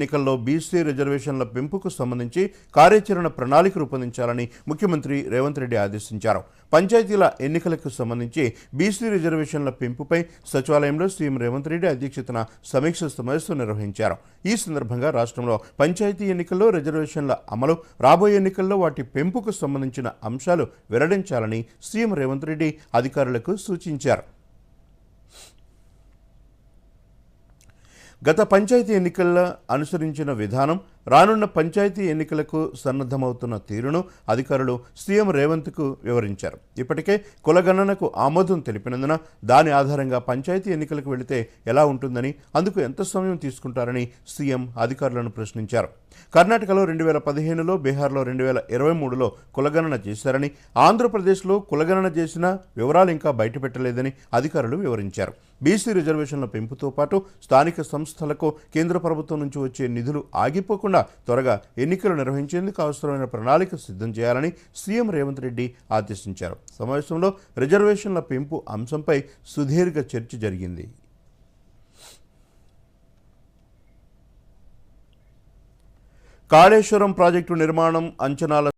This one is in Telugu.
ఎన్నికల్లో బీసీ రిజర్వేషన్ల పెంపుకు సంబంధించి కార్యాచరణ ప్రణాళిక రూపొందించాలని ముఖ్యమంత్రి రేవంత్ రెడ్డి ఆదేశించారు. పంచాయతీల ఎన్నికలకు సంబంధించి బీసీ రిజర్వేషన్ల పెంపుపై సచివాలయంలో సీఎం రేవంత్ రెడ్డి అధ్యక్షతన సమీక్ష సమావేశం నిర్వహించారు. ఈ సందర్భంగా రాష్ట్రంలో పంచాయతీ ఎన్నికల్లో రిజర్వేషన్ల అమలు రాబోయే ఎన్నికల్లో వాటి పెంపుకు సంబంధించిన అంశాలు వెల్లడించాలని సీఎం రేవంత్ రెడ్డి అధికారులకు సూచించారు. గత పంచాయతీ ఎన్నికల్లో అనుసరించిన విధానం రానున్న పంచాయతీ ఎన్నికలకు సన్నద్ధమవుతున్న తీరును అధికారులు సీఎం రేవంత్కు వివరించారు. ఇప్పటికే కులగణనకు ఆమోదం తెలిపినందున దాని ఆధారంగా పంచాయతీ ఎన్నికలకు వెళితే ఎలా ఉంటుందని అందుకు ఎంత సమయం తీసుకుంటారని సీఎం అధికారులను ప్రశ్నించారు. కర్ణాటకలో రెండు వేల పదిహేనులో బీహార్లో రెండు వేల ఇరవై మూడులో కులగణన చేశారని ఆంధ్రప్రదేశ్లో కులగణన చేసిన వివరాలు ఇంకా బయటపెట్టలేదని అధికారులు వివరించారు. బీసీ రిజర్వేషన్ల పెంపుతో పాటు స్థానిక సంస్థలకు కేంద్ర ప్రభుత్వం నుంచి వచ్చే నిధులు ఆగిపోకుండా త్వరగా ఎన్నికలు నిర్వహించేందుకు అవసరమైన ప్రణాళిక సిద్ధం చేయాలని సీఎం రేవంత్ రెడ్డి ఆదేశించారు. సమావేశంలో రిజర్వేషన్ల పెంపు అంశంపై సుదీర్ఘ చర్చ జరిగింది. కాళేశ్వరం ప్రాజెక్టు నిర్మాణం అంచనాల